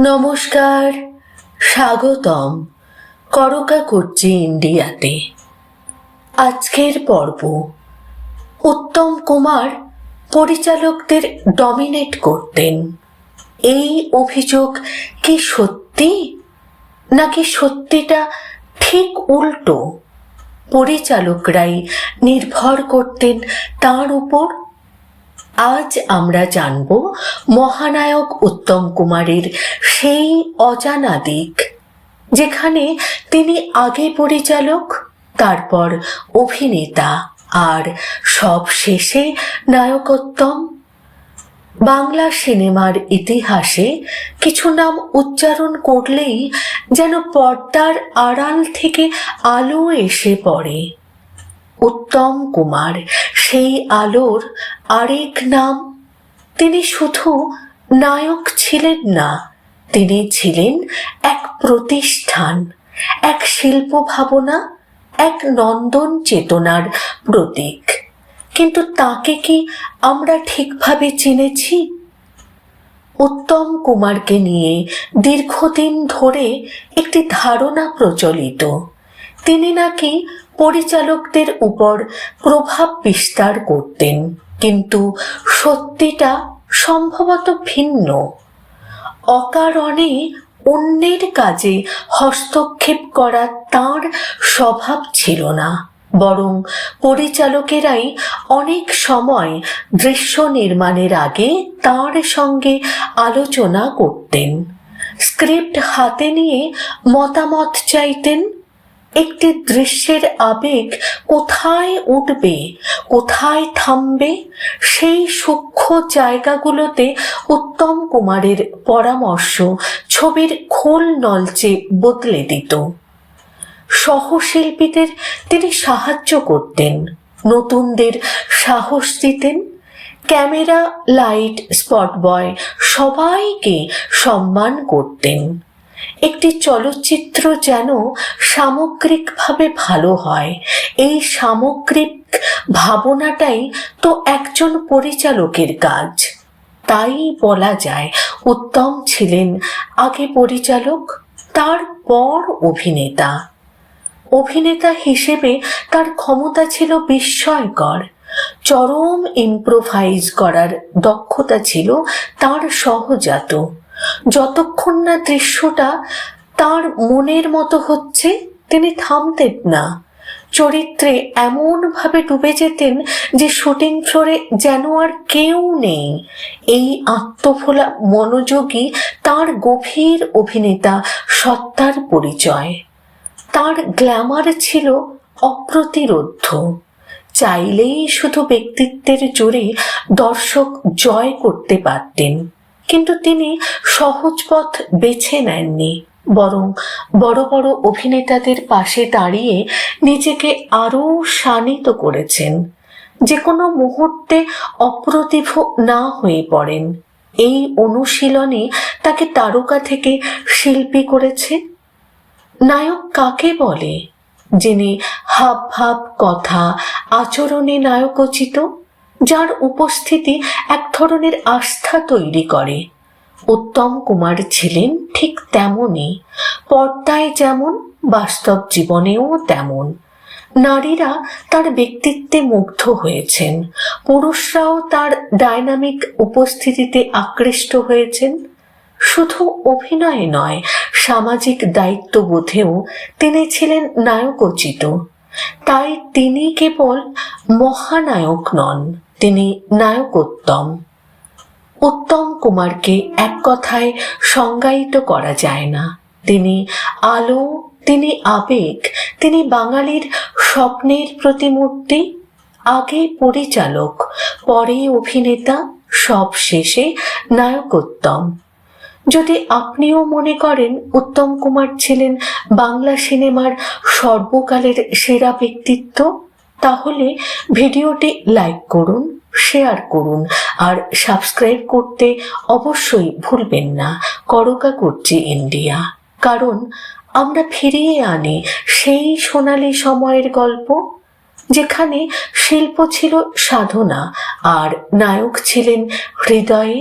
নমস্কার, স্বাগতম করকা করছি ইন্ডিয়াতে। আজকের পর্ব, উত্তম কুমার পরিচালকদের ডমিনেট করতেন। এই অভিযোগ কি সত্যি? নাকি সত্যিটা ঠিক উল্টো? পরিচালকরাই নির্ভর করতেন তার উপর আজ আমরা জানব মহানায়ক উত্তম কুমারের সেই অজানা দিক, যেখানে তিনি আগে পরিচালক, তারপর অভিনেতা, আর সব শেষে নায়কোত্তম। বাংলা সিনেমার ইতিহাসে কিছু নাম উচ্চারণ করলেই যেন পর্দার আড়াল থেকে আলো এসে পড়ে। উত্তম কুমার। সেই আলোর আরেক নাম। তিনি শুধু নায়ক ছিলেন না, তিনি ছিলেন এক প্রতিষ্ঠান, এক শিল্প ভাবনা, এক নন্দন চেতনার প্রতীক। কিন্তু তাকে কি আমরা ঠিকভাবে চিনেছি? উত্তম কুমারকে নিয়ে দীর্ঘদিন ধরে একটি ধারণা প্রচলিত। তিনি নাকি পরিচালকদের উপর প্রভাব বিস্তার করতেন। কিন্তু সত্যিটা সম্ভবত ভিন্ন। অকারণে অন্যের কাজে হস্তক্ষেপ করা তার স্বভাব ছিল না, বরং পরিচালকেরাই অনেক সময় দৃশ্য নির্মাণের আগে তার সঙ্গে আলোচনা করতেন। স্ক্রিপ্ট হাতে নিয়ে মতামত চাইতেন একটি দৃশ্যের আবেগ কোথায় উঠবে, কোথায় থামবে, সেই সূক্ষ্ম জায়গাগুলোতে উত্তম কুমারের পরামর্শ, ছবির খোল নলচে বদলে দিত। সহশিল্পীদের তিনি সাহায্য করতেন, নতুনদের সাহস দিতেন, ক্যামেরা, লাইট স্পট বয় সবাইকে সম্মান করতেন। একটি চলচ্চিত্র যেন সামগ্রিকভাবে ভালো হয়। এই সামগ্রিক ভাবনাটাই তো একজন পরিচালকের কাজ। তাই বলা যায়, উত্তম ছিলেন আগে পরিচালক, তারপর অভিনেতা। অভিনেতা হিসেবে তার ক্ষমতা ছিল বিস্ময়কর। চরম ইম্প্রোভাইজ করার দক্ষতা ছিল তার সহজাত। যতক্ষণ না দৃশ্যটা তার মনের মতো হচ্ছে, তিনি থামতেন না। চরিত্রে এমনভাবে ডুবে যেতেন যে শুটিং ফ্লোরে যেন আর কেউ নেই। এই আত্মফোলা মনোযোগী তার গভীর অভিনেতা সত্তার পরিচয়। তার গ্ল্যামার ছিল অপ্রতিরোধ্য। চাইলেই শুধু ব্যক্তিত্বের জোরে দর্শক জয় করতে পারতেন। কিন্তু তিনি সহজ পথ বেছে নেননি, বরং বড় বড় অভিনেতাদের পাশে দাঁড়িয়ে নিজেকে আরও শানিত করেছেন। যে কোনো মুহূর্তে অপ্রতিভ না হয়ে পড়েন। এই অনুশীলনই তাকে তারকা থেকে শিল্পী করেছে? নায়ক কাকে বলে, যিনি হাব ভাব কথা, আচরণে নায়কোচিত? যার উপস্থিতি এক ধরনের আস্থা তৈরি করে। উত্তম কুমার ছিলেন ঠিক তেমনই, পর্দায় যেমন, বাস্তব জীবনেও তেমন। নারীরা তার ব্যক্তিত্বে মুগ্ধ হয়েছেন, পুরুষরাও তার ডায়নামিক উপস্থিতিতে আকৃষ্ট হয়েছেন। শুধু অভিনয়ে নয়, সামাজিক দায়িত্ববোধেও তিনি ছিলেন নায়কোচিত। তাই তিনি কেবল মহানায়ক নন। তিনি নায়কোত্তম উত্তম। কুমারকে এক কথায় সংজ্ঞায়িত করা যায় না। তিনি আলো, তিনি আবেগ, তিনি বাঙালির স্বপ্নের প্রতিমূর্তি, আগে পরিচালক, পরে অভিনেতা, সব শেষে নায়কোত্তম যদি আপনিও মনে করেন উত্তম কুমার ছিলেন বাংলা সিনেমার সর্বকালের সেরা ব্যক্তিত্ব তাহলে ভিডিওটি লাইক করুন, শেয়ার করুন আর সাবস্ক্রাইব করতে অবশ্যই ভুলবেন না। করকা করছি ইন্ডিয়া। কারণ আমরা ফিরিয়ে আনি সেই সোনালি সময়ের গল্প, যেখানে শিল্প ছিল সাধনা আর নায়ক ছিলেন হৃদয়ে